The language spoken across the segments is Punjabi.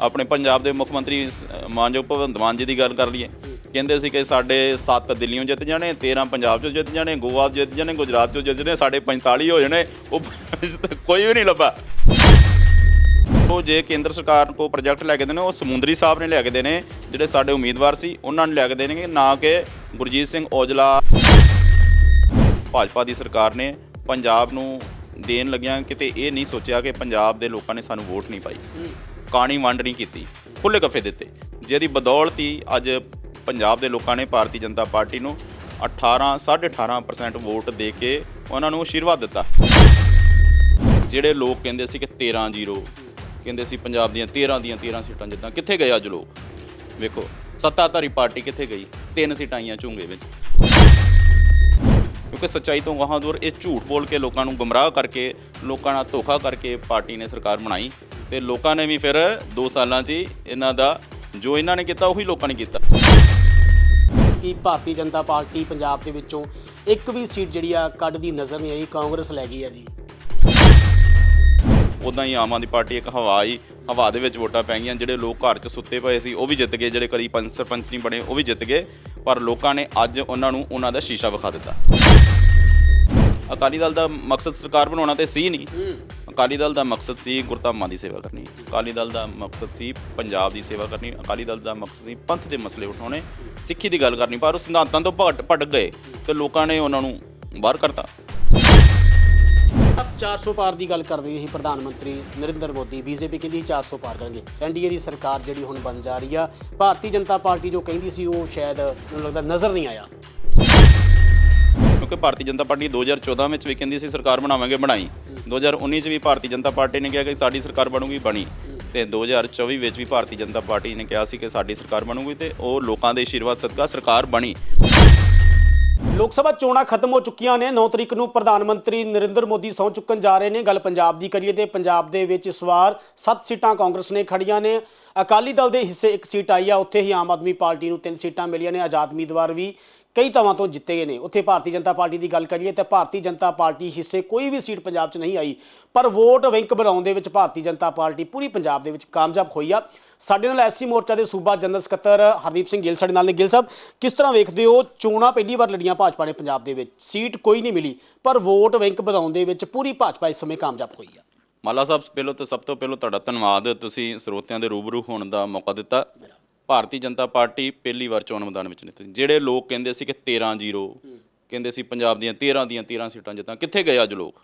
ਆਪਣੇ ਪੰਜਾਬ ਦੇ ਮੁੱਖ ਮੰਤਰੀ ਸ- ਮਾਨਯੋਗ ਭਗਵੰਤ ਮਾਨ ਜੀ ਦੀ ਗੱਲ ਕਰ ਲਈਏ। ਕਹਿੰਦੇ ਸੀ ਕਿ ਸਾਡੇ 7 ਦਿੱਲੀੋਂ ਜਿੱਤ ਜਾਣੇ 13 ਪੰਜਾਬ ਚੋਂ ਜਿੱਤ ਜਾਣੇ, ਗੋਆ ਜਿੱਤ ਜਾਣੇ, ਗੁਜਰਾਤ ਚੋਂ ਜਿੱਤ ਜਾਣੇ, ਸਾਡੇ 45 ਹੋ ਜਾਣੇ। ਉਹ ਕੋਈ ਵੀ ਨਹੀਂ ਲੱਭਾ। ਉਹ ਜੇ ਕੇਂਦਰ ਸਰਕਾਰ ਕੋ ਪ੍ਰੋਜੈਕਟ ਲੈ ਕੇ ਦੇਣੇ, ਉਹ ਸਮੁੰਦਰੀ ਸਾਹਿਬ ਨੇ ਲੈ ਕੇ ਦੇਣੇ, ਜਿਹੜੇ ਸਾਡੇ ਉਮੀਦਵਾਰ ਸੀ, ਉਹਨਾਂ ਨੇ ਲੈ ਕੇ ਦੇਣਗੇ, ਨਾ ਕਿ ਗੁਰਜੀਤ ਸਿੰਘ ਔਜਲਾ। ਭਾਜਪਾ ਦੀ ਸਰਕਾਰ ਨੇ ਪੰਜਾਬ ਨੂੰ ਦੇਣ ਲੱਗਿਆ ਕਿਤੇ ਇਹ ਨਹੀਂ ਸੋਚਿਆ ਕਿ ਪੰਜਾਬ ਦੇ ਲੋਕਾਂ ਨੇ ਸਾਨੂੰ ਵੋਟ ਨਹੀਂ ਪਾਈ। ਕਾਣੀ ਵੰਡ ਨਹੀਂ ਕੀਤੀ ਖੁੱਲੇ ਕਫੇ ਦਿੱਤੇ। ਜਿਹਦੀ ਬਦੌਲਤ ਹੀ ਅੱਜ ਪੰਜਾਬ ਦੇ ਲੋਕਾਂ ਨੇ ਭਾਰਤੀ ਜਨਤਾ ਪਾਰਟੀ ਨੂੰ 18 18.5% ਵੋਟ ਦੇ ਕੇ ਉਹਨਾਂ ਨੂੰ ਆਸ਼ੀਰਵਾਦ ਦਿੱਤਾ। ਜਿਹੜੇ ਲੋਕ ਕਹਿੰਦੇ ਸੀ ਕਿ 13 ਜ਼ੀਰੋ, ਕਹਿੰਦੇ ਸੀ ਪੰਜਾਬ ਦੀਆਂ 13 ਦੀਆਂ 13 ਸੀਟਾਂ ਜਿੱਦਾਂ ਕਿੱਥੇ ਗਏ ਅੱਜ ਲੋਕ? ਵੇਖੋ, ਸੱਤਾਧਾਰੀ ਪਾਰਟੀ ਕਿੱਥੇ ਗਈ? ਤਿੰਨ ਸੀਟਾਂ ਆਈਆਂ ਝੂੰਗੇ ਵਿੱਚ। ਕਿਉਂਕਿ ਸੱਚਾਈ ਤੋਂ ਗਾਹਾਂ ਦੂਰ ਇਹ ਝੂਠ ਬੋਲ ਕੇ ਲੋਕਾਂ ਨੂੰ ਗੁੰਮਰਾਹ ਕਰਕੇ, ਲੋਕਾਂ ਨਾਲ ਧੋਖਾ ਕਰਕੇ ਪਾਰਟੀ ਨੇ ਸਰਕਾਰ ਬਣਾਈ। ਤੇ ਲੋਕਾਂ ਨੇ ਵੀ ਫਿਰ 2 ਸਾਲਾਂ 'ਚ ਹੀ ਇਹਨਾਂ ਦਾ ਜੋ ਇਹਨਾਂ ਨੇ ਕੀਤਾ ਉਹੀ ਲੋਕਾਂ ਨੇ ਕੀਤਾ। ਕਿ ਭਾਰਤੀ ਜਨਤਾ ਪਾਰਟੀ ਪੰਜਾਬ ਦੇ ਵਿੱਚੋਂ ਇੱਕ ਵੀ ਸੀਟ ਜਿਹੜੀ ਆ ਕੱਢਦੀ ਨਜ਼ਰ ਨਹੀਂ ਆਈ? ਕਾਂਗਰਸ ਲੈ ਗਈ ਆ ਜੀ। ਉਦਾਂ ਹੀ ਆਮ ਆਦਮੀ ਪਾਰਟੀ ਇੱਕ ਹਵਾ ਹੀ ਹਵਾ ਦੇ ਵਿੱਚ ਵੋਟਾਂ ਪੈ ਗਈਆਂ ਜਿਹੜੇ ਲੋਕ ਘਰ 'ਚ ਸੁੱਤੇ ਪਏ ਸੀ ਉਹ ਵੀ ਜਿੱਤ ਗਏ ਜਿਹੜੇ ਕਦੀ ਪੰਚ ਸਰਪੰਚ ਨਹੀਂ ਬਣੇ ਉਹ ਵੀ ਜਿੱਤ ਗਏ ਪਰ ਲੋਕਾਂ ਨੇ ਅੱਜ ਉਹਨਾਂ ਨੂੰ ਉਹਨਾਂ ਦਾ ਸ਼ੀਸ਼ਾ ਵਿਖਾ ਦਿੱਤਾ। ਅਕਾਲੀ ਦਲ ਦਾ ਮਕਸਦ ਸਰਕਾਰ ਬਣਾਉਣਾ ਤੇ ਸੀ ਨਹੀਂ। ਅਕਾਲੀ ਦਲ ਦਾ ਮਕਸਦ ਸੀ ਗੁਰਧਾਮਾਂ ਦੀ ਸੇਵਾ ਕਰਨੀ। ਅਕਾਲੀ ਦਲ ਦਾ ਮਕਸਦ ਸੀ ਪੰਜਾਬ ਦੀ ਸੇਵਾ ਕਰਨੀ। ਅਕਾਲੀ ਦਲ ਦਾ ਮਕਸਦ ਸੀ ਪੰਥ ਦੇ ਮਸਲੇ ਉਠਾਉਣੇ, ਸਿੱਖੀ ਦੀ ਗੱਲ ਕਰਨੀ। ਪਰ ਉਹ ਸਿਧਾਂਤਾਂ ਤੋਂ ਭਟ ਭਟਕ ਗਏ ਤੇ ਲੋਕਾਂ ਨੇ ਉਹਨਾਂ ਨੂੰ ਬਾਹਰ ਕਰਤਾ ਅਬ 400 ਪਾਰ ਦੀ ਗੱਲ ਕਰਦੇ ਸੀ ਪ੍ਰਧਾਨ ਮੰਤਰੀ ਨਰਿੰਦਰ ਮੋਦੀ ਬੀਜੇਪੀ ਕਹਿੰਦੀ ਸੀ 400 ਪਾਰ ਕਰਨਗੇ। ਐਨਡੀਏ ਦੀ ਸਰਕਾਰ ਜਿਹੜੀ ਹੁਣ ਬਣ ਜਾ ਰਹੀ ਆ, ਭਾਰਤੀ ਜਨਤਾ ਪਾਰਟੀ ਜੋ ਕਹਿੰਦੀ ਸੀ ਉਹ ਸ਼ਾਇਦ ਮੈਨੂੰ ਲੱਗਦਾ ਨਜ਼ਰ ਨਹੀਂ ਆਇਆ। ਕਿਉਂਕਿ ਭਾਰਤੀ ਜਨਤਾ ਪਾਰਟੀ 2014 ਵਿੱਚ ਵੀ ਕਹਿੰਦੀ ਸੀ ਸਰਕਾਰ ਬਣਾਵਾਂਗੇ ਬਣਾਈ। 2019 ਚ ਵੀ ਭਾਰਤੀ ਜਨਤਾ ਪਾਰਟੀ ਨੇ ਕਿਹਾ ਕਿ ਸਾਡੀ ਸਰਕਾਰ ਬਣੂਗੀ ਬਣੀ। ਤੇ 2024 ਵਿੱਚ ਵੀ ਭਾਰਤੀ ਜਨਤਾ ਪਾਰਟੀ ਨੇ ਕਿਹਾ ਸੀ ਕਿ ਸਾਡੀ ਸਰਕਾਰ ਬਣੂਗੀ ਤੇ ਉਹ ਲੋਕਾਂ ਦੇ ਆਸ਼ੀਰਵਾਦ ਸਦਕਾ ਸਰਕਾਰ ਬਣੀ। ਲੋਕ ਸਭਾ ਚੋਣਾਂ ਖਤਮ ਹੋ ਚੁੱਕੀਆਂ ਨੇ। 9 ਤਰੀਕ ਨੂੰ ਪ੍ਰਧਾਨ ਮੰਤਰੀ ਨਰਿੰਦਰ ਮੋਦੀ ਸਹੁੰ ਚੁੱਕਣ ਜਾ ਰਹੇ ਨੇ। ਗੱਲ ਪੰਜਾਬ ਦੀ ਕਰੀਏ ਤੇ ਪੰਜਾਬ ਦੇ ਵਿੱਚ ਇਸ ਵਾਰ 7 ਸੀਟਾਂ ਕਾਂਗਰਸ ਨੇ ਖੜੀਆਂ ਨੇ। ਅਕਾਲੀ ਦਲ ਦੇ ਹਿੱਸੇ ਇੱਕ ਸੀਟ ਆਈ ਆ। ਉੱਥੇ ਹੀ ਆਮ ਆਦਮੀ ਪਾਰਟੀ ਨੂੰ ਤਿੰਨ ਸੀਟਾਂ ਮਿਲੀਆਂ ਨੇ। ਆਜ਼ਾਦ ਉਮੀਦਵਾਰ ਵੀ ਕਈ ਥਾਵਾਂ ਤੋਂ ਜਿੱਤੇ ਗਏ ਨੇ। ਉੱਥੇ ਭਾਰਤੀ ਜਨਤਾ ਪਾਰਟੀ ਦੀ ਗੱਲ ਕਰੀਏ ਤਾਂ ਭਾਰਤੀ ਜਨਤਾ ਪਾਰਟੀ ਹਿੱਸੇ ਕੋਈ ਵੀ ਸੀਟ ਪੰਜਾਬ 'ਚ ਨਹੀਂ ਆਈ, ਪਰ ਵੋਟ ਬੈਂਕ ਬਣਾਉਣ ਦੇ ਵਿੱਚ ਭਾਰਤੀ ਜਨਤਾ ਪਾਰਟੀ ਪੂਰੀ ਪੰਜਾਬ ਦੇ ਵਿੱਚ ਕਾਮਯਾਬ ਹੋਈ ਆ। ਸਾਡੇ ਨਾਲ ਐਸਸੀ ਮੋਰਚਾ ਦੇ ਸੂਬਾ ਜਨਰਲ ਸਕੱਤਰ ਹਰਦੀਪ ਸਿੰਘ ਗਿੱਲ ਸਾਡੇ ਨਾਲ ਨੇ। ਗਿੱਲ ਸਾਹਿਬ, ਕਿਸ ਤਰ੍ਹਾਂ ਵੇਖਦੇ ਹੋ ਚੋਣਾਂ ਪਹਿਲੀ ਵਾਰ ਲੜੀਆਂ ਭਾਜਪਾ ਨੇ ਪੰਜਾਬ ਦੇ ਵਿੱਚ? ਸੀਟ ਕੋਈ ਨਹੀਂ ਮਿਲੀ, ਪਰ ਵੋਟ ਬੈਂਕ ਵਧਾਉਣ ਦੇ ਵਿੱਚ ਪੂਰੀ ਭਾਜਪਾ ਇਸ ਸਮੇਂ ਕਾਮਯਾਬ ਹੋਈ ਆ। ਮਾਲਾ ਸਾਹਿਬ, ਪਹਿਲੋਂ ਤਾਂ ਸਭ ਤੋਂ ਪਹਿਲਾਂ ਤੁਹਾਡਾ ਧੰਨਵਾਦ। ਤੁਸੀਂ ਸਰੋਤਿਆਂ ਦੇ ਰੂਬਰੂ ਹੋਣ ਦਾ ਮੌਕਾ ਦਿੱਤਾ। ਭਾਰਤੀ ਜਨਤਾ ਪਾਰਟੀ ਪਹਿਲੀ ਵਾਰ ਚੋਣ ਮੈਦਾਨ ਵਿੱਚ ਨਿਕਲੀ। ਜਿਹੜੇ ਲੋਕ ਕਹਿੰਦੇ ਸੀ ਕਿ 13 ਜ਼ੀਰੋ ਕਹਿੰਦੇ ਸੀ ਪੰਜਾਬ ਦੀਆਂ 13 ਦੀਆਂ 13 ਸੀਟਾਂ ਜਿੱਤਾਂ, ਕਿੱਥੇ ਗਏ ਅੱਜ ਲੋਕ?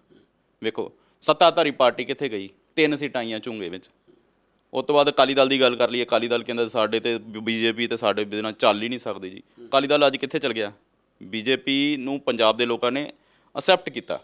ਵੇਖੋ, ਸੱਤਾਧਾਰੀ ਪਾਰਟੀ ਕਿੱਥੇ ਗਈ? ਤਿੰਨ ਸੀਟਾਂ ਆਈਆਂ ਝੁੰਗੇ ਵਿੱਚ। ਉਸ ਤੋਂ ਬਾਅਦ ਅਕਾਲੀ ਦਲ ਦੀ ਗੱਲ ਕਰ ਲਈਏ, ਅਕਾਲੀ ਦਲ ਕਹਿੰਦਾ ਸਾਡੇ ਤੇ ਬੀਜੇਪੀ ਤੇ ਸਾਡੇ ਬਿਨਾਂ ਚੱਲ ਹੀ ਨਹੀਂ ਸਕਦੇ ਜੀ। ਅਕਾਲੀ ਦਲ ਅੱਜ ਕਿੱਥੇ ਚਲ ਗਿਆ? ਬੀਜੇਪੀ ਨੂੰ ਪੰਜਾਬ ਦੇ ਲੋਕਾਂ ਨੇ ਅਸੈਪਟ ਕੀਤਾ।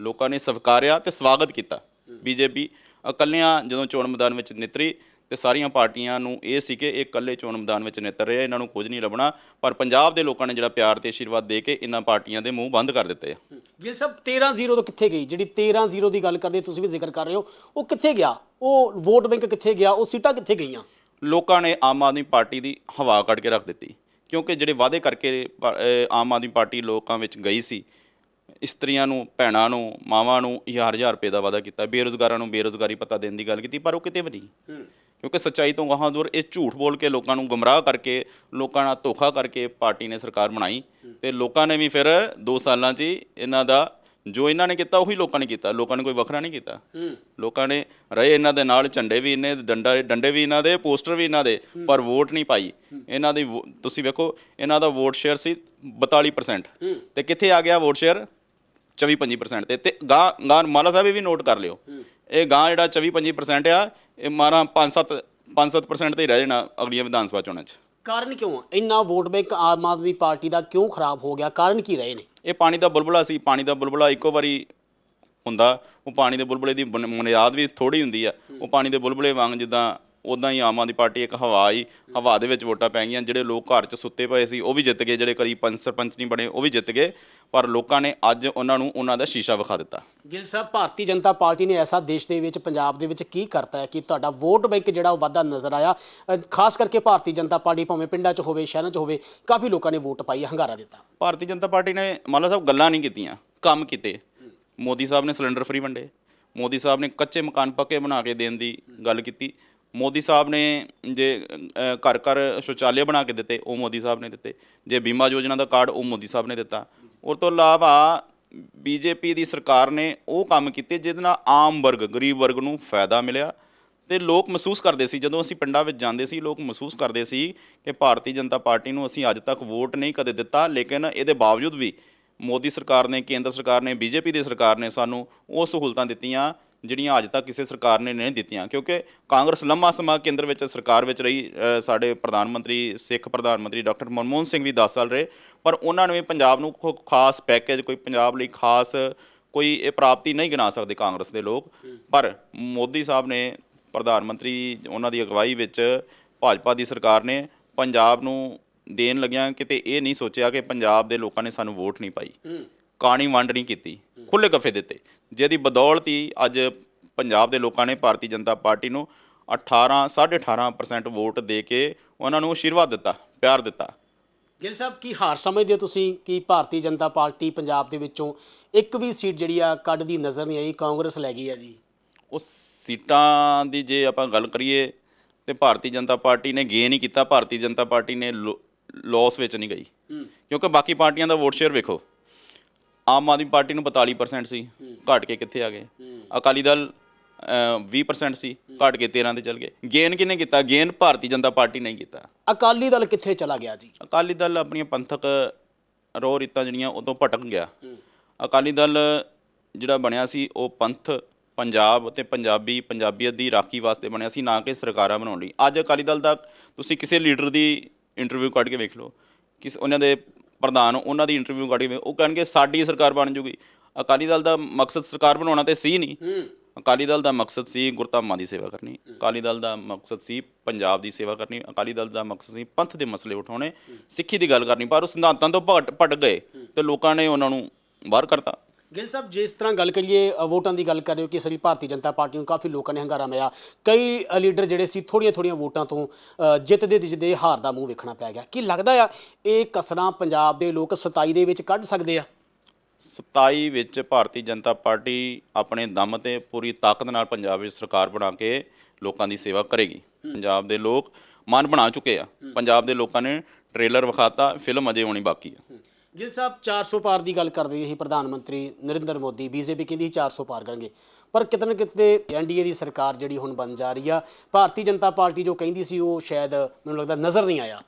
ਲੋਕਾਂ ਨੇ ਸਵੀਕਾਰਿਆ ਤੇ ਸਵਾਗਤ ਕੀਤਾ। ਬੀਜੇਪੀ ਇਕੱਲਿਆਂ ਜਦੋਂ ਚੋਣ ਮੈਦਾਨ ਵਿੱਚ ਨਿਤਰੀ ਤੇ ਸਾਰੀਆਂ ਪਾਰਟੀਆਂ ਨੂੰ ਇਹ ਸੀ ਕਿ ਇਹ ਇਕੱਲੇ ਚੋਣ ਮੈਦਾਨ ਵਿੱਚ ਨਿਤਰ ਰਹੇ ਇਹਨਾਂ ਨੂੰ ਕੁਝ ਨਹੀਂ ਲੱਭਣਾ ਪਰ ਪੰਜਾਬ ਦੇ ਲੋਕਾਂ ਨੇ ਜਿਹੜਾ ਪਿਆਰ ਤੇ ਆਸ਼ੀਰਵਾਦ ਦੇ ਕੇ ਇਹਨਾਂ ਪਾਰਟੀਆਂ ਦੇ ਮੂੰਹ ਬੰਦ ਕਰ ਦਿੱਤੇ ਆ। ਗਿੱਲ ਸਾਹਿਬ 13-0 ਤੋਂ ਕਿੱਥੇ ਗਈ? ਜਿਹੜੀ 13-0 ਦੀ ਗੱਲ ਕਰਦੇ ਤੁਸੀਂ ਵੀ ਜ਼ਿਕਰ ਕਰ ਰਹੇ ਹੋ ਉਹ ਕਿੱਥੇ ਗਿਆ? ਉਹ ਵੋਟ ਬੈਂਕ ਕਿੱਥੇ ਗਿਆ? ਉਹ ਸੀਟਾਂ ਕਿੱਥੇ ਗਈਆਂ? ਲੋਕਾਂ ਨੇ ਆਮ ਆਦਮੀ ਪਾਰਟੀ ਦੀ ਹਵਾ ਕੱਢ ਕੇ ਰੱਖ ਦਿੱਤੀ ਕਿਉਂਕਿ ਜਿਹੜੇ ਵਾਅਦੇ ਕਰਕੇ ਆਮ ਆਦਮੀ ਪਾਰਟੀ ਲੋਕਾਂ ਵਿੱਚ ਗਈ ਸੀ ਇਸਤਰੀਆਂ ਨੂੰ ਭੈਣਾਂ ਨੂੰ ਮਾਵਾਂ ਨੂੰ ਹਜ਼ਾਰ ਹਜ਼ਾਰ ਰੁਪਏ ਦਾ ਵਾਅਦਾ ਕੀਤਾ ਬੇਰੁਜ਼ਗਾਰਾਂ ਨੂੰ ਬੇਰੁਜ਼ਗਾਰੀ ਪਤਾ ਦੇਣ ਦੀ ਗੱਲ ਕੀਤੀ ਪਰ ਉਹ ਕਿਤੇ ਵੀ ਨਹੀਂ। ਕਿਉਂਕਿ ਸੱਚਾਈ ਤੋਂ ਗਾਹਾਂ ਦੂਰ ਇਹ ਝੂਠ ਬੋਲ ਕੇ ਲੋਕਾਂ ਨੂੰ ਗੁੰਮਰਾਹ ਕਰਕੇ ਲੋਕਾਂ ਨਾਲ ਧੋਖਾ ਕਰਕੇ ਪਾਰਟੀ ਨੇ ਸਰਕਾਰ ਬਣਾਈ। ਤੇ ਲੋਕਾਂ ਨੇ ਵੀ ਫਿਰ 2 ਸਾਲਾਂ 'ਚ ਇਹਨਾਂ ਦਾ ਜੋ ਇਹਨਾਂ ਨੇ ਕੀਤਾ ਉਹੀ ਲੋਕਾਂ ਨੇ ਕੀਤਾ ਲੋਕਾਂ ਨੇ ਕੋਈ ਵੱਖਰਾ ਨਹੀਂ ਕੀਤਾ। ਲੋਕਾਂ ਨੇ ਰਹੇ ਇਹਨਾਂ ਦੇ ਨਾਲ ਝੰਡੇ ਵੀ ਇਹਨੇ ਡੰਡਾ ਡੰਡੇ ਵੀ ਇਹਨਾਂ ਦੇ ਪੋਸਟਰ ਵੀ ਇਹਨਾਂ ਦੇ ਪਰ ਵੋਟ ਨਹੀਂ ਪਾਈ। ਇਹਨਾਂ ਦੀ ਤੁਸੀਂ ਵੇਖੋ ਇਹਨਾਂ ਦਾ ਵੋਟ ਸ਼ੇਅਰ ਸੀ 42% ਤੇ ਕਿੱਥੇ ਆ ਗਿਆ ਵੋਟ ਸ਼ੇਅਰ? 24-25% ਤੇ ਤੇ ਗਾਂ ਗਾਂ ਮਾਲਾ ਸਾਹਿਬ ਇਹ ਵੀ ਨੋਟ ਕਰ ਲਿਓ। ਇਹ ਗਾਂ ਜਿਹੜਾ 24-25% ਆ ਇਹ ਮਾਰਾ 5-7 5-7% ਤੇ ਹੀ ਰਹਿ ਜਾਣਾ ਅਗਲੀਆਂ ਵਿਧਾਨ ਸਭਾ ਚੋਣਾਂ 'ਚ। ਕਾਰਨ ਕਿਉਂ ਆ? ਇੰਨਾ vote bank Aam Aadmi party ਦਾ ਕਿਉਂ ਖਰਾਬ ਹੋ ਗਿਆ? ਕਾਰਨ ਕੀ ਰਹੇ ਨੇ? ਇਹ ਪਾਣੀ ਦਾ ਬੁਲਬੁਲਾ ਸੀ ਪਾਣੀ ਦਾ ਬੁਲਬੁਲਾ ਇੱਕੋ ਵਾਰੀ ਹੁੰਦਾ। ਉਹ ਪਾਣੀ ਦੇ ਬੁਲਬੁਲੇ ਦੀ ਬੁਨ- ਬੁਨਿਆਦ ਵੀ ਥੋੜੀ ਹੁੰਦੀ ਆ। ਉਹ ਪਾਣੀ ਦੇ ਬੁਲਬੁਲੇ ਵਾਂਗ ਜਿੱਦਾਂ ਉਦਾਂ ਹੀ ਆਮ ਆਦਮੀ ਪਾਰਟੀ ਇੱਕ ਹਵਾ ਹੀ ਹਵਾ ਦੇ ਵਿੱਚ ਵੋਟਾਂ ਪੈ ਗਈਆਂ ਜਿਹੜੇ ਲੋਕ ਘਰ 'ਚ ਸੁੱਤੇ ਪਏ ਸੀ ਉਹ ਵੀ ਜਿੱਤ ਗਏ ਜਿਹੜੇ ਕਦੀ ਪੰਚ ਸਰਪੰਚ ਨਹੀਂ ਬਣੇ ਉਹ ਵੀ ਜਿੱਤ ਗਏ ਪਰ ਲੋਕਾਂ ਨੇ ਅੱਜ ਉਹਨਾਂ ਨੂੰ ਉਹਨਾਂ ਦਾ ਸ਼ੀਸ਼ਾ ਵਿਖਾ ਦਿੱਤਾ। ਗਿੱਲ ਸਾਹਿਬ ਭਾਰਤੀ ਜਨਤਾ ਪਾਰਟੀ ਨੇ ਐਸਾ ਦੇਸ਼ ਦੇ ਵਿੱਚ ਪੰਜਾਬ ਦੇ ਵਿੱਚ ਕੀ ਕਰਤਾ ਹੈ ਕਿ ਤੁਹਾਡਾ ਵੋਟ ਬੈਂਕ ਜਿਹੜਾ ਉਹ ਵਾਧਾ ਨਜ਼ਰ ਆਇਆ? ਖਾਸ ਕਰਕੇ ਭਾਰਤੀ ਜਨਤਾ ਪਾਰਟੀ ਭਾਵੇਂ ਪਿੰਡਾਂ 'ਚ ਹੋਵੇ ਸ਼ਹਿਰਾਂ 'ਚ ਹੋਵੇ ਕਾਫੀ ਲੋਕਾਂ ਨੇ ਵੋਟ ਪਾਈ ਹੰਗਾਰਾ ਦਿੱਤਾ। ਭਾਰਤੀ ਜਨਤਾ ਪਾਰਟੀ ਨੇ ਮਾਲਾ ਸਾਹਿਬ ਗੱਲਾਂ ਨਹੀਂ ਕੀਤੀਆਂ ਕੰਮ ਕੀਤੇ। ਮੋਦੀ ਸਾਹਿਬ ਨੇ ਸਿਲੰਡਰ ਫ੍ਰੀ ਵੰਡੇ ਮੋਦੀ ਸਾਹਿਬ ਨੇ ਕੱਚੇ ਮਕਾਨ ਪੱਕੇ ਬਣਾ ਕੇ ਦੇਣ ਦੀ ਗੱਲ ਕੀਤੀ। ਮੋਦੀ ਸਾਹਿਬ ਨੇ ਜੇ ਘਰ ਘਰ ਸ਼ੌਚਾਲਿਆ ਬਣਾ ਕੇ ਦਿੱਤੇ, ਉਹ ਮੋਦੀ ਸਾਹਿਬ ਨੇ ਦਿੱਤੇ। ਜੇ ਬੀਮਾ ਯੋਜਨਾ ਦਾ ਕਾਰਡ, ਉਹ ਮੋਦੀ ਸਾਹਿਬ ਨੇ ਦਿੱਤਾ। ਉਸ ਤੋਂ ਇਲਾਵਾ ਬੀਜੇਪੀ ਦੀ ਸਰਕਾਰ ਨੇ ਉਹ ਕੰਮ ਕੀਤੇ ਜਿਹਦੇ ਨਾਲ ਆਮ ਵਰਗ, ਗਰੀਬ ਵਰਗ ਨੂੰ ਫਾਇਦਾ ਮਿਲਿਆ ਤੇ ਲੋਕ ਮਹਿਸੂਸ ਕਰਦੇ ਸੀ, ਜਦੋਂ ਅਸੀਂ ਪਿੰਡਾਂ ਵਿੱਚ ਜਾਂਦੇ ਸੀ, ਲੋਕ ਮਹਿਸੂਸ ਕਰਦੇ ਸੀ ਕਿ ਭਾਰਤੀ ਜਨਤਾ ਪਾਰਟੀ ਨੂੰ ਅਸੀਂ ਅੱਜ ਤੱਕ ਵੋਟ ਨਹੀਂ ਕਦੇ ਦਿੱਤਾ, ਲੇਕਿਨ ਇਹਦੇ ਬਾਵਜੂਦ ਵੀ ਮੋਦੀ ਸਰਕਾਰ ਨੇ, ਕੇਂਦਰ ਸਰਕਾਰ ਨੇ, ਬੀਜੇਪੀ ਦੀ ਸਰਕਾਰ ਨੇ ਸਾਨੂੰ ਉਹ ਸਹੂਲਤਾਂ ਦਿੱਤੀਆਂ ਜਿਹੜੀਆਂ ਅੱਜ ਤੱਕ ਕਿਸੇ ਸਰਕਾਰ ਨੇ ਨਹੀਂ ਦਿੱਤੀਆਂ ਕਿਉਂਕਿ ਕਾਂਗਰਸ ਲੰਮਾ ਸਮਾਂ ਕੇਂਦਰ ਵਿੱਚ ਸਰਕਾਰ ਵਿੱਚ ਰਹੀ ਸਾਡੇ ਪ੍ਰਧਾਨ ਮੰਤਰੀ ਸਿੱਖ ਪ੍ਰਧਾਨ ਮੰਤਰੀ ਡਾਕਟਰ ਮਨਮੋਹਨ ਸਿੰਘ ਵੀ 10 ਸਾਲ ਰਹੇ ਪਰ ਉਹਨਾਂ ਨੇ ਵੀ ਪੰਜਾਬ ਨੂੰ ਕੋ ਖਾਸ ਪੈਕੇਜ ਕੋਈ ਪੰਜਾਬ ਲਈ ਖਾਸ ਕੋਈ ਇਹ ਪ੍ਰਾਪਤੀ ਨਹੀਂ ਗਿਣਾ ਸਕਦੇ ਕਾਂਗਰਸ ਦੇ ਲੋਕ। ਪਰ ਮੋਦੀ ਸਾਹਿਬ ਨੇ ਪ੍ਰਧਾਨ ਮੰਤਰੀ ਉਹਨਾਂ ਦੀ ਅਗਵਾਈ ਵਿੱਚ ਭਾਜਪਾ ਦੀ ਸਰਕਾਰ ਨੇ ਪੰਜਾਬ ਨੂੰ ਦੇਣ ਲੱਗਿਆ ਕਿਤੇ ਇਹ ਨਹੀਂ ਸੋਚਿਆ ਕਿ ਪੰਜਾਬ ਦੇ ਲੋਕਾਂ ਨੇ ਸਾਨੂੰ ਵੋਟ ਨਹੀਂ ਪਾਈ। ਕਾਣੀ ਵੰਡ ਨਹੀਂ ਕੀਤੀ। ਖੁੱਲੇ ਗੱਫੇ ਦਿੱਤੇ ਜਿਹਦੀ ਬਦੌਲਤ ਹੀ ਅੱਜ ਪੰਜਾਬ ਦੇ ਲੋਕਾਂ ਨੇ ਭਾਰਤੀ ਜਨਤਾ ਪਾਰਟੀ ਨੂੰ 18 18.5% ਵੋਟ ਦੇ ਕੇ ਉਹਨਾਂ ਨੂੰ ਆਸ਼ੀਰਵਾਦ ਦਿੱਤਾ ਪਿਆਰ ਦਿੱਤਾ। ਗਿੱਲ ਸਾਹਿਬ ਕੀ ਹਾਰ ਸਮਝਦੇ ਹੋ ਤੁਸੀਂ ਕਿ ਭਾਰਤੀ ਜਨਤਾ ਪਾਰਟੀ ਪੰਜਾਬ ਦੇ ਵਿੱਚੋਂ ਇੱਕ ਵੀ ਸੀਟ ਜਿਹੜੀ ਆ ਕੱਢਦੀ ਨਜ਼ਰ ਨਹੀਂ ਆਈ ਕਾਂਗਰਸ ਲੈ ਗਈ ਆ ਜੀ? ਉਸ ਸੀਟਾਂ ਦੀ ਜੇ ਆਪਾਂ ਗੱਲ ਕਰੀਏ ਤੇ ਭਾਰਤੀ ਜਨਤਾ ਪਾਰਟੀ ਨੇ ਗੇਨ ਹੀ ਕੀਤਾ ਭਾਰਤੀ ਜਨਤਾ ਪਾਰਟੀ ਨੇ ਲਾਸ ਵਿੱਚ ਨਹੀਂ ਗਈ। ਕਿਉਂਕਿ ਬਾਕੀ ਪਾਰਟੀਆਂ ਦਾ ਵੋਟ ਸ਼ੇਅਰ ਵੇਖੋ। ਆਮ ਆਦਮੀ ਪਾਰਟੀ ਨੂੰ 42% ਸੀ ਘਟ ਕੇ ਕਿੱਥੇ ਆ ਗਏ। ਅਕਾਲੀ ਦਲ ਅ, 20% ਸੀ ਘਟ ਕੇ 13 ਤੇ ਚਲ ਗਏ। ਗੇਨ ਕਿਹਨੇ ਕੀਤਾ? ਗੇਨ ਭਾਰਤੀ ਜਨਤਾ ਪਾਰਟੀ ਨਹੀਂ ਕੀਤਾ। ਅਕਾਲੀ ਦਲ ਕਿੱਥੇ ਚਲਾ ਗਿਆ ਜੀ? ਅਕਾਲੀ ਦਲ ਆਪਣੀਆਂ ਪੰਥਕ ਰੋਹ ਰੀਤਾਂ ਜਿਹੜੀਆਂ ਉਦੋਂ ਭਟਕ ਗਿਆ। ਅਕਾਲੀ ਦਲ ਜਿਹੜਾ ਬਣਿਆ ਸੀ ਉਹ ਪੰਥ ਪੰਜਾਬ ਤੇ ਪੰਜਾਬੀ ਪੰਜਾਬੀਅਤ ਦੀ ਰਾਖੀ ਵਾਸਤੇ ਬਣਿਆ ਸੀ ਨਾ ਕਿ ਸਰਕਾਰਾਂ ਬਣਾਉਣ ਲਈ। ਅੱਜ ਅਕਾਲੀ ਦਲ ਦਾ ਤੁਸੀਂ ਕਿਸੇ ਲੀਡਰ ਦੀ ਇੰਟਰਵਿਊ ਕੱਢ ਕੇ ਵੇਖ ਲਓ। ਕਿਸ ਉਹਨਾਂ ਦੇ ਪ੍ਰਧਾਨ ਉਹਨਾਂ ਦੀ ਇੰਟਰਵਿਊ ਕੱਢ ਕੇ ਉਹ ਕਹਿਣਗੇ ਸਾਡੀ ਸਰਕਾਰ ਬਣ ਜੂਗੀ। ਅਕਾਲੀ ਦਲ ਦਾ ਮਕਸਦ ਸਰਕਾਰ ਬਣਾਉਣਾ ਤੇ ਸੀ ਨਹੀਂ। ਅਕਾਲੀ ਦਲ ਦਾ ਮਕਸਦ ਸੀ ਗੁਰਧਾਮਾਂ ਦੀ ਸੇਵਾ ਕਰਨੀ। ਅਕਾਲੀ ਦਲ ਦਾ ਮਕਸਦ ਸੀ ਪੰਜਾਬ ਦੀ ਸੇਵਾ ਕਰਨੀ। ਅਕਾਲੀ ਦਲ ਦਾ ਮਕਸਦ ਸੀ ਪੰਥ ਦੇ ਮਸਲੇ ਉਠਾਉਣੇ। ਸਿੱਖੀ ਦੀ ਗੱਲ ਕਰਨੀ ਪਰ ਉਹ ਸਿਧਾਂਤਾਂ ਤੋਂ ਭਟ ਭਟ ਗਏ ਤੇ ਲੋਕਾਂ ਨੇ ਉਹਨਾਂ ਨੂੰ ਬਾਹਰ ਕਰਤਾ। ਗਿੱਲ ਸਾਹਿਬ ਜਿਸ ਤਰ੍ਹਾਂ ਗੱਲ ਕਰੀਏ ਅ, ਵੋਟਾਂ ਦੀ ਗੱਲ ਕਰ ਰਹੇ ਹੋ ਕਿ ਇਸ ਵਾਰੀ ਭਾਰਤੀ ਜਨਤਾ ਪਾਰਟੀ ਨੂੰ ਕਾਫੀ ਲੋਕਾਂ ਨੇ ਹੰਗਾਰਾ ਮਿਲਿਆ ਕਈ ਅ, ਲੀਡਰ ਜਿਹੜੇ ਸੀ ਥੋੜੀਆਂ ਥੋੜੀਆਂ ਵੋਟਾਂ ਤੋਂ ਅ, ਜਿੱਤਦੇ ਜਿੱਤਦੇ ਹਾਰ ਦਾ ਮੂੰਹ ਵੇਖਣਾ ਪੈ ਗਿਆ। ਕੀ ਲੱਗਦਾ ਆ ਇਹ ਕਸਰਾਂ ਪੰਜਾਬ ਦੇ ਲੋਕ 27 ਦੇ ਵਿੱਚ ਕੱਢ ਸਕਦੇ ਆ? 27 ਵਿੱਚ ਭਾਰਤੀ ਜਨਤਾ ਪਾਰਟੀ ਆਪਣੇ ਦਮ ਤੇ ਪੂਰੀ ਤਾਕਤ ਨਾਲ ਪੰਜਾਬ ਵਿੱਚ ਸਰਕਾਰ ਬਣਾ ਕੇ ਲੋਕਾਂ ਦੀ ਸੇਵਾ ਕਰੇਗੀ। ਪੰਜਾਬ ਦੇ ਲੋਕ ਮਨ ਬਣਾ ਚੁੱਕੇ ਆ। ਪੰਜਾਬ ਦੇ ਲੋਕਾਂ ਨੇ ਟ੍ਰੇਲਰ ਵਿਖਾਤਾ ਫਿਲਮ ਅਜੇ ਹੋਣੀ ਬਾਕੀ ਆ। ਗਿੱਲ ਸਾਹਿਬ 400 ਪਾਰ ਦੀ ਗੱਲ ਕਰਦੇ ਸੀ ਪ੍ਰਧਾਨ ਮੰਤਰੀ ਨਰਿੰਦਰ ਮੋਦੀ। ਬੀਜੇਪੀ ਕਹਿੰਦੀ ਸੀ 400 ਪਾਰ ਕਰਨਗੇ। ਪਰ ਕਿਤੇ ਨਾ ਕਿਤੇ ਐਨਡੀਏ ਦੀ ਸਰਕਾਰ ਜਿਹੜੀ ਹੁਣ ਬਣ ਜਾ ਰਹੀ ਆ ਭਾਰਤੀ ਜਨਤਾ ਪਾਰਟੀ ਜੋ ਕਹਿੰਦੀ ਸੀ ਉਹ ਸ਼ਾਇਦ ਮੈਨੂੰ ਲੱਗਦਾ ਨਜ਼ਰ ਨਹੀਂ ਆਇਆ।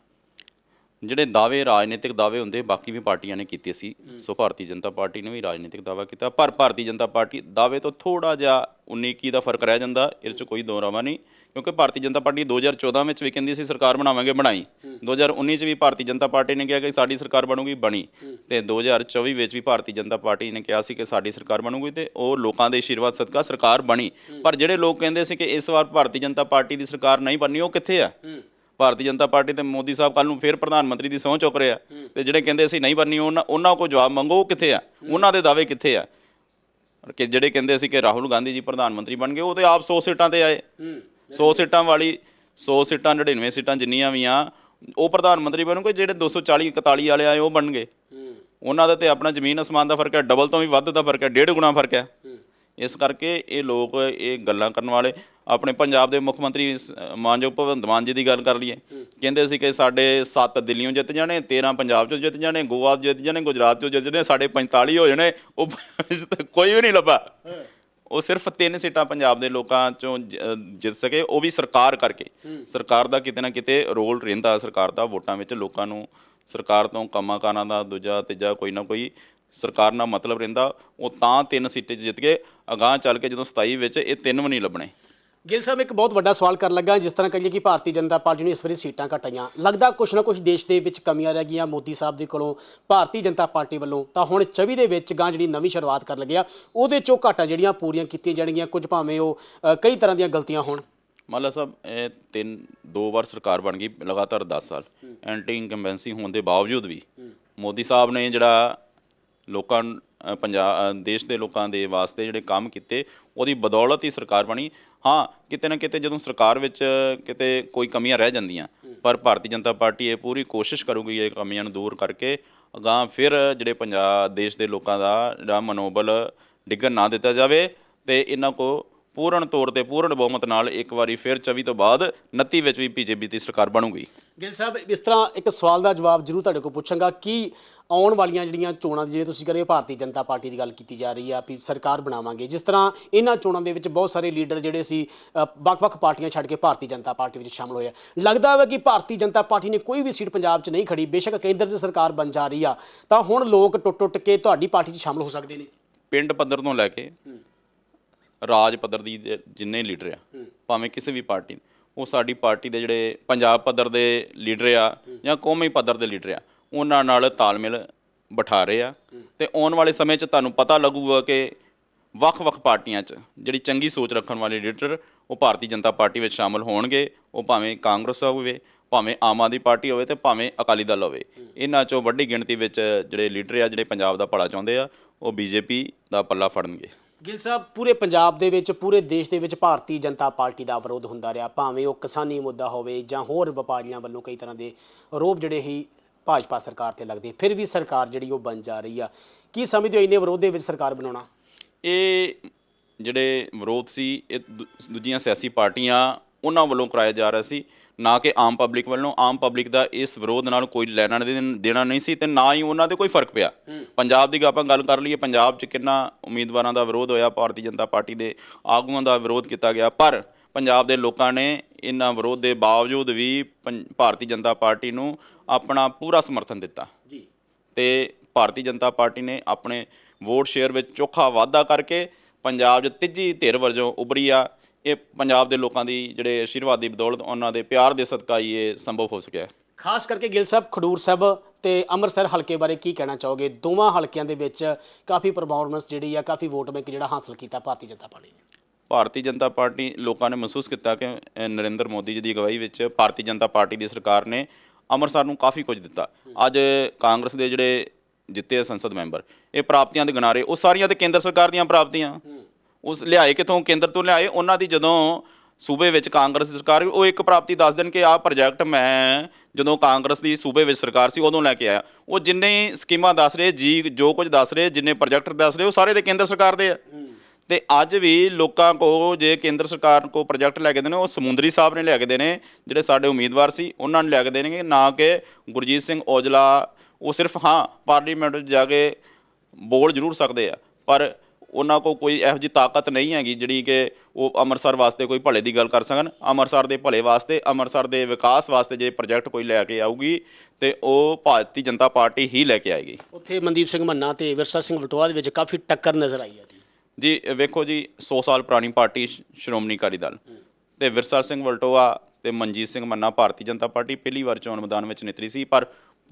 ਜਿਹੜੇ ਦਾਅਵੇ ਰਾਜਨੀਤਿਕ ਦਾਅਵੇ ਹੁੰਦੇ ਬਾਕੀ ਵੀ ਪਾਰਟੀਆਂ ਨੇ ਕੀਤੇ ਸੀ। ਸੋ ਭਾਰਤੀ ਜਨਤਾ ਪਾਰਟੀ ਨੇ ਵੀ ਰਾਜਨੀਤਿਕ ਦਾਅਵਾ ਕੀਤਾ। ਪਰ ਭਾਰਤੀ ਜਨਤਾ ਪਾਰਟੀ ਦਾਅਵੇ ਤੋਂ ਥੋੜਾ ਜਿਹਾ 19 21 ਦਾ ਫ਼ਰਕ ਰਹਿ ਜਾਂਦਾ ਇਹਦੇ 'ਚ ਕੋਈ ਦੋ ਰਾਵਾ ਨਹੀਂ। ਕਿਉਂਕਿ ਭਾਰਤੀ ਜਨਤਾ ਪਾਰਟੀ 2014 ਵਿੱਚ ਵੀ ਕਹਿੰਦੀ ਸੀ ਸਰਕਾਰ ਬਣਾਵਾਂਗੇ ਬਣਾਈ। 2019 ਚ ਵੀ ਭਾਰਤੀ ਜਨਤਾ ਪਾਰਟੀ ਨੇ ਕਿਹਾ ਕਿ ਸਾਡੀ ਸਰਕਾਰ ਬਣੂਗੀ ਬਣੀ। ਤੇ 2024 ਵਿੱਚ ਵੀ ਭਾਰਤੀ ਜਨਤਾ ਪਾਰਟੀ ਨੇ ਕਿਹਾ ਸੀ ਕਿ ਸਾਡੀ ਸਰਕਾਰ ਬਣੂਗੀ ਤੇ ਉਹ ਲੋਕਾਂ ਦੇ ਆਸ਼ੀਰਵਾਦ ਸਦਕਾ ਸਰਕਾਰ ਬਣੀ। ਪਰ ਜਿਹੜੇ ਲੋਕ ਕਹਿੰਦੇ ਸੀ ਕਿ ਇਸ ਵਾਰ ਭਾਰਤੀ ਜਨਤਾ ਪਾਰਟੀ ਦੀ ਸਰਕਾਰ ਨਹੀਂ ਬਣਨੀ ਉਹ ਕਿੱਥੇ ਆ? ਭਾਰਤੀ ਜਨਤਾ ਪਾਰਟੀ ਤੇ ਮੋਦੀ ਸਾਹਿਬ ਕੱਲ ਨੂੰ ਫੇਰ ਪ੍ਰਧਾਨ ਮੰਤਰੀ ਦੀ ਸਹੁੰ ਚੁੱਕ ਰਿਹਾ ਤੇ ਜਿਹੜੇ ਕਹਿੰਦੇ ਸੀ ਨਹੀਂ ਬਣਨੀ ਉਹਨਾਂ ਉਹਨਾਂ ਕੋਲ ਜਵਾਬ ਮੰਗੋ ਉਹ ਕਿੱਥੇ ਆ? ਉਹਨਾਂ ਦੇ ਦਾਅਵੇ ਕਿੱਥੇ ਆ? ਕਿ ਜਿਹੜੇ ਕਹਿੰਦੇ ਸੀ ਕਿ ਰਾਹੁਲ ਗਾਂਧੀ ਜੀ ਪ੍ਰਧਾਨ ਮੰਤਰੀ ਬਣ ਗਏ ਉਹ ਤੇ ਆਪ 100 ਸੀਟਾਂ ਤੇ ਆਏ। 100 ਸੀਟਾਂ ਵਾਲੀ 100 ਸੀਟਾਂ 99 ਸੀਟਾਂ ਜਿੰਨੀਆਂ ਵੀ ਆ ਉਹ ਪ੍ਰਧਾਨ ਮੰਤਰੀ ਬਣਨਗੇ ਜਿਹੜੇ 240 41 ਵਾਲੇ ਆਏ ਉਹ ਬਣਨਗੇ। ਉਹਨਾਂ ਦਾ ਤੇ ਆਪਣਾ ਜ਼ਮੀਨ ਅਸਮਾਨ ਦਾ ਫ਼ਰਕ ਹੈ ਡਬਲ ਤੋਂ ਵੀ ਵੱਧ ਦਾ ਫ਼ਰਕ ਹੈ ਡੇਢ ਗੁਣਾ ਫ਼ਰਕ ਹੈ। ਇਸ ਕਰਕੇ ਇਹ ਲੋਕ ਇਹ ਗੱਲਾਂ ਕਰਨ ਵਾਲੇ ਆਪਣੇ ਪੰਜਾਬ ਦੇ ਮੁੱਖ ਮੰਤਰੀ ਮਾਨਯੋਗ ਭਗਵੰਤ ਮਾਨ ਜੀ ਦੀ ਗੱਲ ਕਰ ਲਈਏ। ਕਹਿੰਦੇ ਸੀ ਕਿ ਸਾਡੇ 7 ਦਿੱਲੀੋਂ ਜਿੱਤ ਜਾਣੇ 13 ਪੰਜਾਬ ਚੋਂ ਜਿੱਤ ਜਾਣੇ ਗੋਆ ਜਿੱਤ ਜਾਣੇ ਗੁਜਰਾਤ ਚੋਂ ਜਿੱਤ ਜਾਣੇ ਸਾਡੇ 45 ਹੋ ਜਾਣੇ ਉਹ ਕੋਈ ਵੀ ਨਹੀਂ ਲੱਭਾ। ਉਹ ਸਿਰਫ ਤਿੰਨ ਸੀਟਾਂ ਪੰਜਾਬ ਦੇ ਲੋਕਾਂ ਚੋਂ ਜਿੱਤ ਸਕੇ ਉਹ ਵੀ ਸਰਕਾਰ ਕਰਕੇ। ਸਰਕਾਰ ਦਾ ਕਿਤੇ ਨਾ ਕਿਤੇ ਰੋਲ ਰਹਿੰਦਾ ਸਰਕਾਰ ਦਾ ਵੋਟਾਂ ਵਿੱਚ ਲੋਕਾਂ ਨੂੰ ਸਰਕਾਰ ਤੋਂ ਕੰਮਾਂ ਕਾਰਾਂ ਦਾ ਦੂਜਾ ਤੀਜਾ ਕੋਈ ਨਾ ਕੋਈ ਸਰਕਾਰ ਨਾਲ ਮਤਲਬ ਰਹਿੰਦਾ ਉਹ ਤਾਂ ਤਿੰਨ ਸੀਟਾਂ ਜਿੱਤ ਗਏ ਅਗਾਂਹ ਚੱਲ ਕੇ ਜਦੋਂ 27 ਵਿੱਚ ਇਹ ਤਿੰਨ ਵੀ ਨਹੀਂ ਲੱਭਣੇ। ਗਿੱਲ ਸਾਹਿਬ ਇੱਕ ਬਹੁਤ ਵੱਡਾ ਸਵਾਲ ਕਰਨ ਲੱਗਾ ਜਿਸ ਤਰ੍ਹਾਂ ਕਹੀਏ ਕਿ ਭਾਰਤੀ ਜਨਤਾ ਪਾਰਟੀ ਨੇ ਇਸ ਵਾਰੀ ਸੀਟਾਂ ਘਟਾਈਆਂ। ਲੱਗਦਾ ਕੁਛ ਨਾ ਕੁਛ ਦੇਸ਼ ਦੇ ਵਿੱਚ ਕਮੀਆਂ ਰਹਿ ਗਈਆਂ ਮੋਦੀ ਸਾਹਿਬ ਦੇ ਕੋਲੋਂ ਭਾਰਤੀ ਜਨਤਾ ਪਾਰਟੀ ਵੱਲੋਂ। ਤਾਂ ਹੁਣ 24 ਦੇ ਵਿੱਚ ਗਾਂ ਜਿਹੜੀ ਨਵੀਂ ਸ਼ੁਰੂਆਤ ਕਰਨ ਲੱਗਿਆ ਉਹਦੇ ਚੋਂ ਘਾਟਾਂ ਜਿਹੜੀਆਂ ਪੂਰੀਆਂ ਕੀਤੀਆਂ ਜਾਣਗੀਆਂ ਕੁਝ ਭਾਵੇਂ ਉਹ ਅ, ਕਈ ਤਰ੍ਹਾਂ ਦੀਆਂ ਗਲਤੀਆਂ ਹੋਣ। ਮਾਲਾ ਸਾਹਿਬ ਇਹ ਤਿੰਨ ਦੋ ਵਾਰ ਸਰਕਾਰ ਬਣ ਗਈ ਲਗਾਤਾਰ 10 ਸਾਲ। ਐਂਟੀ ਇਨਕੰਬੈਂਸੀ ਹੋਣ ਦੇ ਬਾਵਜੂਦ ਵੀ ਮੋਦੀ ਸਾਹਿਬ ਨੇ ਜਿਹੜਾ ਲੋਕਾਂ ਪੰਜਾਬ ਦੇਸ਼ ਦੇ ਲੋਕਾਂ ਦੇ ਵਾਸਤੇ ਜਿਹੜੇ ਕੰਮ ਕੀਤੇ, ਉਹਦੀ ਬਦੌਲਤ ਹੀ ਸਰਕਾਰ ਬਣੀ। ਹਾਂ, ਕਿਤੇ ਨਾ ਕਿਤੇ ਜਦੋਂ ਸਰਕਾਰ ਵਿੱਚ ਕਿਤੇ ਕੋਈ ਕਮੀਆਂ ਰਹਿ ਜਾਂਦੀਆਂ, ਪਰ ਭਾਰਤੀ ਜਨਤਾ ਪਾਰਟੀ ਇਹ ਪੂਰੀ ਕੋਸ਼ਿਸ਼ ਕਰੂਗੀ ਇਹ ਕਮੀਆਂ ਨੂੰ ਦੂਰ ਕਰਕੇ ਅਗਾਂਹ ਫਿਰ ਜਿਹੜੇ ਪੰਜਾਬ ਦੇਸ਼ ਦੇ ਲੋਕਾਂ ਦਾ ਜਿਹੜਾ ਮਨੋਬਲ ਡਿੱਗਣ ਨਾ ਦਿੱਤਾ ਜਾਵੇ ਤੇ ਇਹਨਾਂ ਕੋ ਪੂਰਨ ਤੌਰ ਤੇ ਪੂਰਨ ਬਹੁਮਤ ਨਾਲ ਇੱਕ ਵਾਰੀ ਫਿਰ 24 ਤੋਂ ਬਾਅਦ 29 ਵਿੱਚ ਵੀ ਬੀਜੇਪੀ ਦੀ ਸਰਕਾਰ ਬਣੂਗੀ। ਗਿੱਲ ਸਾਹਿਬ ਇਸ ਤਰ੍ਹਾਂ ਇੱਕ ਸਵਾਲ ਦਾ ਜਵਾਬ ਜ਼ਰੂਰ ਤੁਹਾਡੇ ਕੋਲ ਪੁੱਛਾਂਗਾ ਕਿ ਆਉਣ ਵਾਲੀਆਂ ਜਿਹੜੀਆਂ ਚੋਣਾਂ ਜਿਵੇਂ ਤੁਸੀਂ ਕਰੇ ਭਾਰਤੀ ਜਨਤਾ ਪਾਰਟੀ ਦੀ ਗੱਲ ਕੀਤੀ ਜਾ ਰਹੀ ਆ ਵੀ ਸਰਕਾਰ ਬਣਾਵਾਂਗੇ। ਜਿਸ ਤਰ੍ਹਾਂ ਇਹਨਾਂ ਚੋਣਾਂ ਦੇ ਵਿੱਚ ਬਹੁਤ ਸਾਰੇ ਲੀਡਰ ਜਿਹੜੇ ਸੀ ਵੱਖ-ਵੱਖ ਪਾਰਟੀਆਂ ਛੱਡ ਕੇ ਭਾਰਤੀ ਜਨਤਾ ਪਾਰਟੀ ਵਿੱਚ ਸ਼ਾਮਲ ਹੋਏ ਆ। ਲੱਗਦਾ ਹੈ ਕਿ ਭਾਰਤੀ ਜਨਤਾ ਪਾਰਟੀ ਨੇ ਕੋਈ ਵੀ ਸੀਟ ਪੰਜਾਬ 'ਚ ਨਹੀਂ ਖੜੀ ਬੇਸ਼ੱਕ ਕੇਂਦਰ 'ਚ ਸਰਕਾਰ ਬਣ ਜਾ ਰਹੀ ਆ ਤਾਂ ਹੁਣ ਲੋਕ ਟੁੱਟ-ਟੁੱਟ ਕੇ ਤੁਹਾਡੀ ਪਾਰਟੀ 'ਚ ਸ਼ਾਮਲ ਹੋ ਸਕਦੇ ਨੇ। ਪਿੰਡ ਪੱਧਰ ਤੋਂ ਲੈ ਕੇ ਰਾਜ ਪੱਧਰ ਦੀ ਦੇ ਜਿੰਨੇ ਲੀਡਰ ਆ ਭਾਵੇਂ ਕਿਸੇ ਵੀ ਪਾਰਟੀ ਉਹ ਸਾਡੀ ਪਾਰਟੀ ਦੇ ਜਿਹੜੇ ਪੰਜਾਬ ਪੱਧਰ ਦੇ ਲੀਡਰ ਆ ਜਾਂ ਕੌਮੀ ਪੱਧਰ ਦੇ ਲੀਡਰ ਆ, ਉਹਨਾਂ ਨਾਲ ਤਾਲਮੇਲ ਬਿਠਾ ਰਹੇ ਆ। ਤੇ ਆਉਣ ਵਾਲੇ ਸਮੇਂ 'ਚ ਤੁਹਾਨੂੰ ਪਤਾ ਲੱਗੂਗਾ ਕਿ ਵੱਖ-ਵੱਖ ਪਾਰਟੀਆਂ 'ਚ ਜਿਹੜੀ ਚੰਗੀ ਸੋਚ ਰੱਖਣ ਵਾਲੇ ਲੀਡਰ, ਉਹ ਭਾਰਤੀ ਜਨਤਾ ਪਾਰਟੀ ਵਿੱਚ ਸ਼ਾਮਲ ਹੋਣਗੇ। ਉਹ ਭਾਵੇਂ ਕਾਂਗਰਸ ਹੋਵੇ, ਭਾਵੇਂ ਆਮ ਆਦਮੀ ਪਾਰਟੀ ਹੋਵੇ ਤੇ ਭਾਵੇਂ ਅਕਾਲੀ ਦਲ ਹੋਵੇ। ਇਹਨਾਂ 'ਚੋਂ ਵੱਡੀ ਗਿਣਤੀ ਵਿੱਚ ਜਿਹੜੇ ਲੀਡਰ ਆ, ਜਿਹੜੇ ਪੰਜਾਬ ਦਾ ਭਲਾ ਚਾਹੁੰਦੇ ਆ, ਉਹ ਬੀਜੇਪੀ ਦਾ ਪੱਲਾ ਫੜਨਗੇ। ਗਿੱਲ ਸਾਹਿਬ, ਪੂਰੇ ਪੰਜਾਬ ਦੇ ਵਿੱਚ, ਪੂਰੇ ਦੇਸ਼ ਦੇ ਵਿੱਚ ਭਾਰਤੀ ਜਨਤਾ ਪਾਰਟੀ ਦਾ ਵਿਰੋਧ ਹੁੰਦਾ ਰਿਹਾ। ਭਾਵੇਂ ਉਹ ਕਿਸਾਨੀ ਮੁੱਦਾ ਹੋਵੇ ਜਾਂ ਹੋਰ ਵਪਾਰੀਆਂ ਵੱਲੋਂ ਕਈ ਤਰ੍ਹਾਂ ਦੇ ਆਰੋਪ ਜਿਹੜੇ ਹੀ ਭਾਜਪਾ ਸਰਕਾਰ ਤੇ ਲੱਗਦੇ ਫਿਰ ਵੀ ਸਰਕਾਰ ਜਿਹੜੀ ਉਹ ਬਣ ਜਾ ਰਹੀ ਆ। ਕੀ ਸਮਝਦੇ ਹੋ ਇੰਨੇ ਵਿਰੋਧ ਦੇ ਵਿੱਚ ਸਰਕਾਰ ਬਣਾਉਣਾ? ਇਹ ਜਿਹੜੇ ਵਿਰੋਧ ਸੀ, ਇਹ ਦੂ- ਦੂਜੀਆਂ ਸਿਆਸੀ ਪਾਰਟੀਆਂ ਉਹਨਾਂ ਵੱਲੋਂ ਕਰਾਇਆ ਜਾ ਰਿਹਾ ਸੀ। ਨਾ ਕਿ ਆਮ ਪਬਲਿਕ ਵੱਲੋਂ ਆਮ ਪਬਲਿਕ ਦਾ ਇਸ ਵਿਰੋਧ ਨਾਲ ਕੋਈ ਲੈਣਾ ਦੇਣ- ਦੇਣਾ ਨਹੀਂ ਸੀ ਤੇ ਨਾ ਹੀ ਉਹਨਾਂ ਤੇ ਕੋਈ ਫ਼ਰਕ ਪਿਆ। ਪੰਜਾਬ ਦੀ ਆਪਾਂ ਗੱਲ ਕਰ ਲਈਏ ਪੰਜਾਬ 'ਚ ਕਿੰਨਾ ਉਮੀਦਵਾਰਾਂ ਦਾ ਵਿਰੋਧ ਹੋਇਆ ਭਾਰਤੀ ਜਨਤਾ ਪਾਰਟੀ ਦੇ ਆਗੂਆਂ ਦਾ ਵਿਰੋਧ ਕੀਤਾ ਗਿਆ ਪਰ ਪੰਜਾਬ ਦੇ ਲੋਕਾਂ ਨੇ ਇਹਨਾਂ ਵਿਰੋਧ ਦੇ ਬਾਵਜੂਦ ਵੀ ਭਾਰਤੀ ਜਨਤਾ ਪਾਰਟੀ ਨੂੰ ਆਪਣਾ ਪੂਰਾ ਸਮਰਥਨ ਦਿੱਤਾ। ਜੀ। ਤੇ ਭਾਰਤੀ ਜਨਤਾ ਪਾਰਟੀ ਨੇ ਆਪਣੇ ਵੋਟ ਸ਼ੇਅਰ ਵਿੱਚ ਚੋਖਾ ਵਾਧਾ ਕਰਕੇ ਪੰਜਾਬ 'ਚ ਤੀਜੀ ਧਿਰ ਵਜੋਂ ਉਭਰੀ ਆ। ਇਹ ਪੰਜਾਬ ਦੇ ਲੋਕਾਂ ਦੀ ਜਿਹੜੇ ਆਸ਼ੀਰਵਾਦ ਦੀ ਬਦੌਲਤ ਉਹਨਾਂ ਦੇ ਪਿਆਰ ਦੇ ਸਦਕਾ ਹੀ ਇਹ ਸੰਭਵ ਹੋ ਸਕਿਆ ਖਾਸ ਕਰਕੇ ਗਿੱਲ ਸਾਹਿਬ ਖਡੂਰ ਸਾਹਿਬ ਤੇ ਅੰਮ੍ਰਿਤਸਰ ਹਲਕੇ ਬਾਰੇ ਕੀ ਕਹਿਣਾ ਚਾਹੋਗੇ? ਦੋਵਾਂ ਹਲਕਿਆਂ ਦੇ ਵਿੱਚ ਕਾਫੀ ਪਰਫਾਰਮੈਂਸ ਜਿਹੜੀ ਆ ਕਾਫੀ ਵੋਟ ਬੈਂਕ ਜਿਹੜਾ ਹਾਸਲ ਕੀਤਾ ਭਾਰਤੀ ਜਨਤਾ ਪਾਰਟੀ ਨੇ। ਭਾਰਤੀ ਜਨਤਾ ਪਾਰਟੀ ਲੋਕਾਂ ਨੇ ਮਹਿਸੂਸ ਕੀਤਾ ਕਿ ਨਰਿੰਦਰ ਮੋਦੀ ਜੀ ਦੀ ਅਗਵਾਈ ਵਿੱਚ ਭਾਰਤੀ ਜਨਤਾ ਪਾਰਟੀ ਦੀ ਸਰਕਾਰ ਨੇ ਅੰਮ੍ਰਿਤਸਰ ਨੂੰ ਕਾਫੀ ਕੁਝ ਦਿੱਤਾ। ਅੱਜ ਕਾਂਗਰਸ ਦੇ ਜਿਹੜੇ ਜਿੱਤੇ ਸੰਸਦ ਮੈਂਬਰ ਇਹ ਪ੍ਰਾਪਤੀਆਂ ਦੇ ਗਿਨਾਰੇ ਉਹ ਸਾਰੀਆਂ ਤੇ ਕੇਂਦਰ ਸਰਕਾਰ ਦੀਆਂ ਪ੍ਰਾਪਤੀਆਂ। ਉਸ ਲਿਆਏ, ਕਿਥੋਂ ਕੇਂਦਰ ਤੋਂ ਲਿਆਏ, ਉਹਨਾਂ ਦੀ ਜਦੋਂ ਸੂਬੇ ਵਿੱਚ ਕਾਂਗਰਸ ਦੀ ਸਰਕਾਰ ਉਹ ਇੱਕ ਪ੍ਰਾਪਤੀ ਦੱਸ ਦੇਣ ਕਿ ਆਹ ਪ੍ਰੋਜੈਕਟ ਮੈਂ ਜਦੋਂ ਕਾਂਗਰਸ ਦੀ ਸੂਬੇ ਵਿੱਚ ਸਰਕਾਰ ਸੀ, ਉਦੋਂ ਲੈ ਕੇ ਆਇਆ। ਉਹ ਜਿੰਨੇ ਸਕੀਮਾਂ ਦੱਸ ਰਹੇ, ਜੀ, ਜੋ ਕੁਝ ਦੱਸ ਰਹੇ, ਜਿੰਨੇ ਪ੍ਰੋਜੈਕਟ ਦੱਸ ਰਹੇ, ਉਹ ਸਾਰੇ ਦੇ ਕੇਂਦਰ ਸਰਕਾਰ ਦੇ ਆ। ਤੇ ਅੱਜ ਵੀ ਲੋਕਾਂ ਕੋ ਜੇ ਕੇਂਦਰ ਸਰਕਾਰ ਕੋ ਪ੍ਰੋਜੈਕਟ ਲੈ ਕੇ ਦੇਣੇ, ਉਹ ਸਮੁੰਦਰੀ ਸਾਹਿਬ ਨੇ ਲੈ ਕੇ ਦੇਣੇ, ਜਿਹੜੇ ਸਾਡੇ ਉਮੀਦਵਾਰ ਸੀ, ਉਹਨਾਂ ਨੇ ਲੈ ਕੇ ਦੇਣਗੇ, ਨਾ ਕਿ ਗੁਰਜੀਤ ਸਿੰਘ ਔਜਲਾ, ਉਹ ਸਿਰਫ ਹਾਂ, ਪਾਰਲੀਮੈਂਟ ਵਿੱਚ ਜਾ ਕੇ ਬੋਲ ਜ਼ਰੂਰ ਸਕਦੇ ਆ। ਪਰ ਉਹਨਾਂ ਕੋ ਕੋਈ ਇਹੋ ਜਿਹੀ ਤਾਕਤ ਨਹੀਂ ਹੈਗੀ ਜਿਹੜੀ ਕਿ ਉਹ ਅੰਮ੍ਰਿਤਸਰ ਵਾਸਤੇ ਕੋਈ ਭਲੇ ਦੀ ਗੱਲ ਕਰ ਸਕਣ। ਅੰਮ੍ਰਿਤਸਰ ਦੇ ਭਲੇ ਵਾਸਤੇ ਅੰਮ੍ਰਿਤਸਰ ਦੇ ਵਿਕਾਸ ਵਾਸਤੇ ਜੇ ਪ੍ਰੋਜੈਕਟ ਕੋਈ ਲੈ ਕੇ ਆਊਗੀ ਤੇ ਉਹ ਭਾਰਤੀ ਜਨਤਾ ਪਾਰਟੀ ਹੀ ਲੈ ਕੇ ਆਏਗੀ। ਉੱਥੇ ਮਨਦੀਪ ਸਿੰਘ ਮੰਨਾ ਤੇ ਵਿਰਸਾ ਸਿੰਘ ਵਟੋਆ ਦੇ ਵਿੱਚ ਕਾਫੀ ਟੱਕਰ ਨਜ਼ਰ ਆਈ ਆ ਜੀ। ਜੀ ਵੇਖੋ ਜੀ 100 ਸਾਲ ਪੁਰਾਣੀ ਪਾਰਟੀ ਸ਼੍ਰੋਮਣੀ ਅਕਾਲੀ ਦਲ। ਤੇ ਵਿਰਸਾ ਸਿੰਘ ਵਲਟੋਆ ਤੇ ਮਨਜੀਤ ਸਿੰਘ ਮੰਨਾ ਭਾਰਤੀ ਜਨਤਾ ਪਾਰਟੀ ਪਹਿਲੀ ਵਾਰ ਚੋਣ ਮੈਦਾਨ ਵਿੱਚ ਨਿਤਰੀ ਸੀ ਪਰ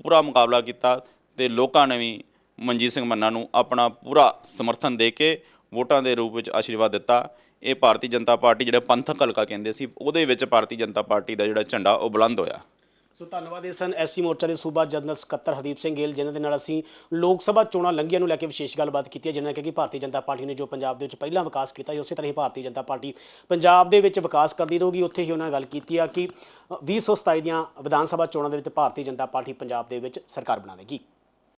ਪੂਰਾ ਮੁਕਾਬਲਾ ਕੀਤਾ ਤੇ ਲੋਕਾਂ ਨੇ ਵੀ ਮਨਜੀਤ ਸਿੰਘ ਮੰਨਾ ਨੂੰ ਆਪਣਾ ਪੂਰਾ ਸਮਰਥਨ ਦੇ ਕੇ ਵੋਟਾਂ ਦੇ ਰੂਪ ਵਿੱਚ ਆਸ਼ੀਰਵਾਦ ਦਿੱਤਾ। ਇਹ ਭਾਰਤੀ ਜਨਤਾ ਪਾਰਟੀ ਜਿਹੜਾ ਪੰਥਕ ਹਲਕਾ ਕਹਿੰਦੇ ਸੀ ਉਹਦੇ ਵਿੱਚ ਭਾਰਤੀ ਜਨਤਾ ਪਾਰਟੀ ਦਾ ਜਿਹੜਾ ਝੰਡਾ ਉਹ ਬੁਲੰਦ ਹੋਇਆ। ਸੋ ਧੰਨਵਾਦ ਇਹ ਸਨ ਐਸਸੀ ਮੋਰਚਾ ਦੇ ਸੂਬਾ ਜਨਰਲ ਸਕੱਤਰ ਹਰਦੀਪ ਸਿੰਘ ਗਿੱਲ ਜਿਨ੍ਹਾਂ ਦੇ ਨਾਲ ਅਸੀਂ ਲੋਕ ਸਭਾ ਚੋਣਾਂ ਲੰਘੀਆਂ ਨੂੰ ਲੈ ਕੇ ਵਿਸ਼ੇਸ਼ ਗੱਲਬਾਤ ਕੀਤੀ ਹੈ ਜਿਨ੍ਹਾਂ ਨੇ ਕਿਹਾ ਕਿ ਭਾਰਤੀ ਜਨਤਾ ਪਾਰਟੀ ਨੇ ਜੋ ਪੰਜਾਬ ਦੇ ਵਿੱਚ ਪਹਿਲਾਂ ਵਿਕਾਸ ਕੀਤਾ ਹੈ ਉਸੇ ਤਰ੍ਹਾਂ ਹੀ ਭਾਰਤੀ ਜਨਤਾ ਪਾਰਟੀ ਪੰਜਾਬ ਦੇ ਵਿੱਚ ਵਿਕਾਸ ਕਰਦੀ ਰਹੂਗੀ। ਉੱਥੇ ਹੀ ਉਹਨਾਂ ਨੇ ਗੱਲ ਕੀਤੀ ਆ ਕਿ ਅ, 2027 ਦੀਆਂ ਵਿਧਾਨ ਸਭਾ ਚੋਣਾਂ ਦੇ ਵਿੱਚ ਭਾਰਤੀ ਜਨਤਾ ਪਾਰਟੀ ਪੰਜਾਬ ਦੇ ਵਿੱਚ ਸਰਕਾਰ ਬਣਾਵੇਗੀ।